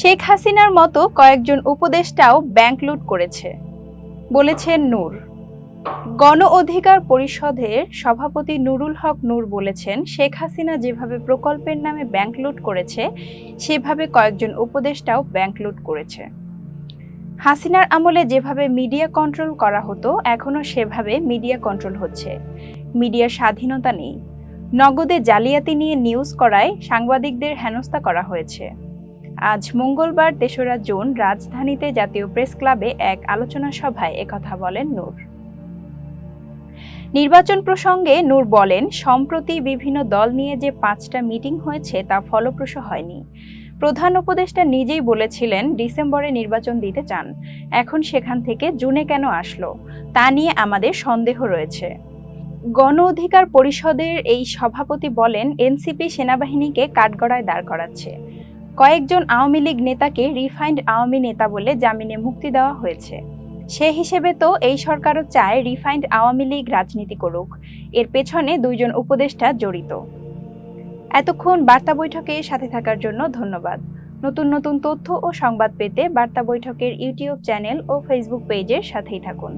শেখ হাসিনার মতো কয়েকজন উপদেষ্টাও ব্যাংক লুট করেছে বলেছেন নূর। গণ অধিকার পরিষদের সভাপতি নুরুল হক নূর বলেছেন, শেখ হাসিনা যেভাবে প্রকল্পের নামে ব্যাংক লুট করেছে, সেভাবে কয়েকজন উপদেষ্টাও ব্যাংক লুট করেছে। হাসিনার আমলে যেভাবে মিডিয়া কন্ট্রোল করা হতো, এখনও সেভাবে মিডিয়া কন্ট্রোল হচ্ছে। মিডিয়ার স্বাধীনতা নেই। নগদে জালিয়াতি নিয়ে নিউজ করায় সাংবাদিকদের হেনস্থা করা হয়েছে। আজ মঙ্গলবার তেসরা জুন রাজধানীতে জাতীয় প্রেস ক্লাবে এক আলোচনা সভায় একথা বলেন নূর। নির্বাচন প্রসঙ্গে নূর বলেন, সম্প্রতি বিভিন্ন দল নিয়ে যে পাঁচটা মিটিং হয়েছে তা ফলপ্রসূ হয়নি। প্রধান উপদেষ্টা নিজেই বলেছিলেন ডিসেম্বরে নির্বাচন দিতে চান। এখন সেখান থেকে জুনে কেন আসলো? তা নিয়ে আমাদের সন্দেহ রয়েছে। গণ অধিকার পরিষদের এই সভাপতি বলেন, এনসিপি সেনাবাহিনীকে কাঠগড়ায় দাঁড় করাচ্ছে। কয়েকজন আওয়ামী লীগ নেতাকে রিফাইন্ড আওয়ামী নেতা বলে জামিনে মুক্তি দেওয়া হয়েছে। সে হিসেবে তো এই সরকারও চায় রিফাইন্ড আওয়ামী লীগ রাজনীতি করুক। এর পেছনে দুইজন উপদেষ্টা জড়িত। এতক্ষণ বার্তা বৈঠকে সাথে থাকার জন্য ধন্যবাদ। নতুন নতুন তথ্য ও সংবাদ পেতে বার্তা বৈঠকের ইউটিউব চ্যানেল ও ফেসবুক পেজের সাথেই থাকুন।